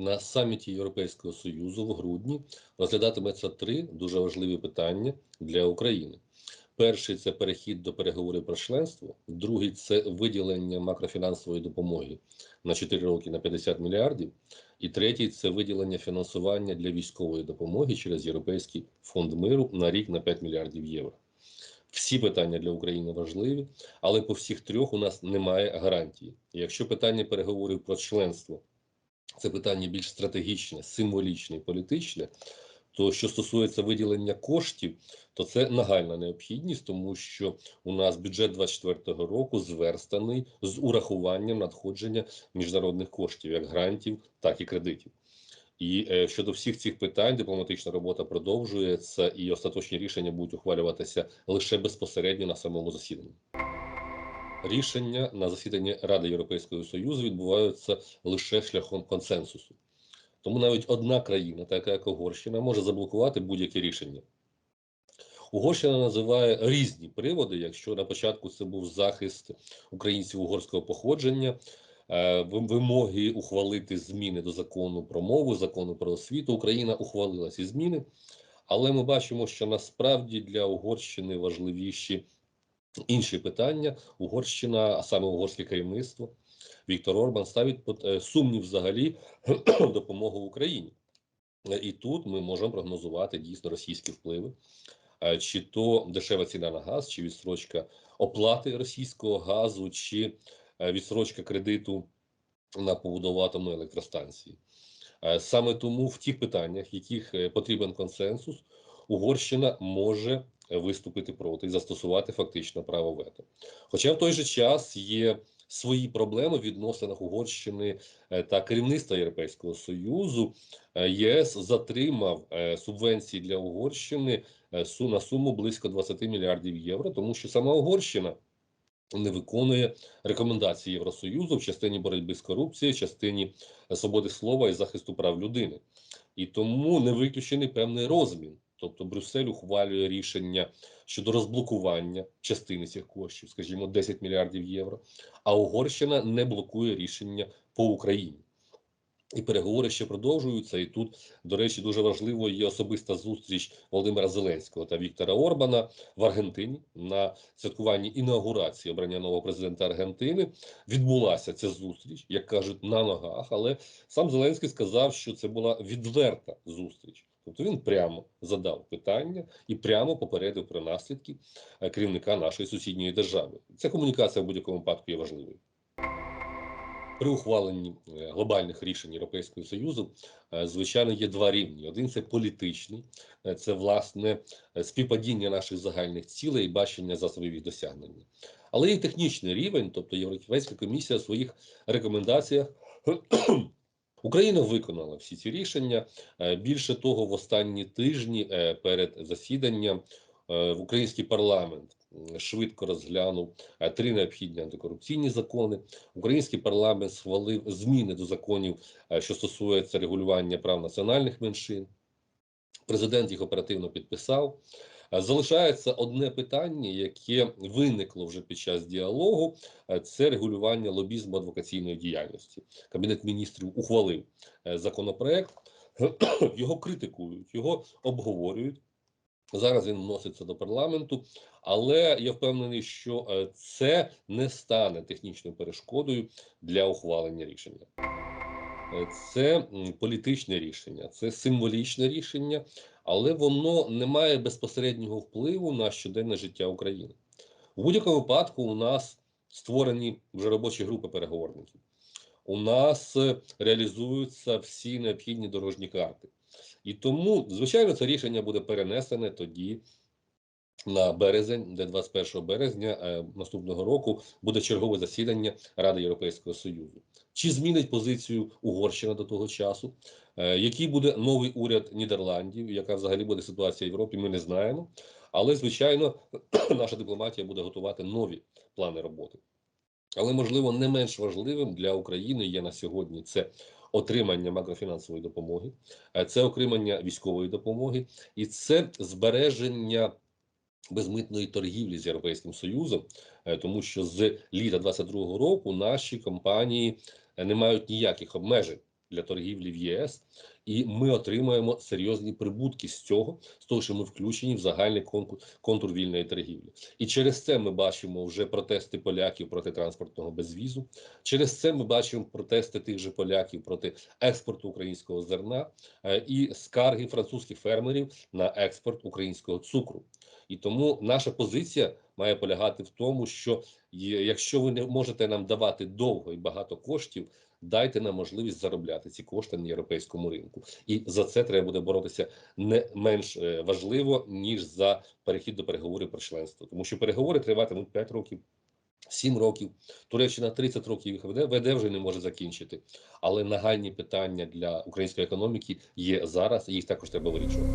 на саміті Європейського Союзу в грудні розглядатиметься три дуже важливі питання для України. Перший це перехід до переговорів про членство, другий це виділення макрофінансової допомоги на 4 роки на 50 мільярдів. І третій це виділення фінансування для військової допомоги через Європейський фонд миру на рік на 5 мільярдів євро. Всі питання для України важливі, але по всіх трьох у нас немає гарантії. Якщо питання переговорів про членство це питання більш стратегічне, символічне і політичне, то що стосується виділення коштів, то це нагальна необхідність, тому що у нас бюджет 2024 року зверстаний з урахуванням надходження міжнародних коштів, як грантів, так і кредитів. І е, щодо всіх цих питань, дипломатична робота продовжується, і остаточні рішення будуть ухвалюватися лише безпосередньо на самому засіданні. Рішення на засіданні Ради Європейського Союзу відбуваються лише шляхом консенсусу. Тому навіть одна країна, така як Угорщина, може заблокувати будь-яке рішення. Угорщина називає різні приводи. Якщо на початку це був захист українців угорського походження, е, вимоги ухвалити зміни до закону про мову, закону про освіту, Україна ухвалила ці зміни. Але ми бачимо, що насправді для Угорщини важливіші інші питання. Угорщина, а саме угорське керівництво, Віктор Орбан ставить е, сумнів взагалі допомогу Україні. Е, І тут ми можемо прогнозувати дійсно російські впливи, Е, чи то дешева ціна на газ, чи відстрочка оплати російського газу, чи відстрочка кредиту на побудову атомної електростанції. Саме тому в тих питаннях, в яких потрібен консенсус, Угорщина може виступити проти і застосувати фактично право вето. Хоча в той же час є свої проблеми в відносинах Угорщини е, та керівництва Європейського Союзу. Е, ЄС затримав е, субвенції для Угорщини на суму близько 20 мільярдів євро, тому що сама Угорщина не виконує рекомендації Євросоюзу в частині боротьби з корупцією, в частині свободи слова і захисту прав людини. І тому не виключений певний розмін. Тобто Брюссель ухвалює рішення щодо розблокування частини цих коштів, скажімо, 10 мільярдів євро, а Угорщина не блокує рішення по Україні. І переговори ще продовжуються. І тут, до речі, дуже важливо є особиста зустріч Володимира Зеленського та Віктора Орбана в Аргентині на святкуванні інаугурації обрання нового президента Аргентини. Відбулася ця зустріч, як кажуть, на ногах. Але сам Зеленський сказав, що це була відверта зустріч. Тобто він прямо задав питання і прямо попередив про наслідки е, керівника нашої сусідньої держави. Ця комунікація в будь-якому випадку є важливою. При ухваленні е, глобальних рішень Європейського Союзу, е, звичайно, є два рівні: один це політичний, це власне співпадіння наших загальних цілей і бачення засобів їх досягнення. Але і технічний рівень, тобто Європейська комісія в своїх рекомендаціях. Україна виконала всі ці рішення. Е, Більше того, в останні тижні е, перед засіданням е, в український парламент швидко розглянув три необхідні антикорупційні закони. Український парламент схвалив зміни до законів, що стосуються регулювання прав національних меншин. Президент їх оперативно підписав. Залишається одне питання, яке виникло вже під час діалогу: це регулювання лобізму адвокаційної діяльності. Кабінет міністрів ухвалив е, законопроект, його критикують, його обговорюють. Зараз він вноситься до парламенту, але я впевнений, що е, це не стане технічною перешкодою для ухвалення рішення. Е, Це політичне рішення, це символічне рішення, але воно не має безпосереднього впливу на щоденне життя України. У будь-якому випадку у нас створені вже робочі групи переговорників. У нас е, реалізуються всі необхідні дорожні карти. І тому, звичайно, це рішення буде перенесене тоді на березень, де 21 березня е, наступного року буде чергове засідання Ради Європейського Союзу. Чи змінить позицію Угорщина до того часу? Е, який буде новий уряд Нідерландів? Яка взагалі буде ситуація в Європі? Ми не знаємо. Але звичайно, наша дипломатія буде готувати нові плани роботи. Але можливо не менш важливим для України є на сьогодні це отримання макрофінансової допомоги, е, це отримання військової допомоги і це збереження безмитної торгівлі з Європейським Союзом, е, тому що з літа 22-го року наші компанії е, не мають ніяких обмежень для торгівлі в ЄС, і ми отримаємо серйозні прибутки з цього, з того, що ми включені в загальний конкур, контур вільної торгівлі. І через це ми бачимо вже протести поляків проти транспортного безвізу. Через це ми бачимо протести тих же поляків проти експорту українського зерна е, і скарги французьких фермерів на експорт українського цукру. І тому наша позиція має полягати в тому, що якщо ви не можете нам давати довго і багато коштів, дайте нам можливість заробляти ці кошти на європейському ринку. І за це треба буде боротися не менш е, важливо ніж за перехід до переговорів про членство, тому що переговори триватимуть 5 років. 7 років, Туреччина 30 років їх веде, веде вже не може закінчити. Але нагальні питання для української економіки є зараз, і їх також треба вирішувати.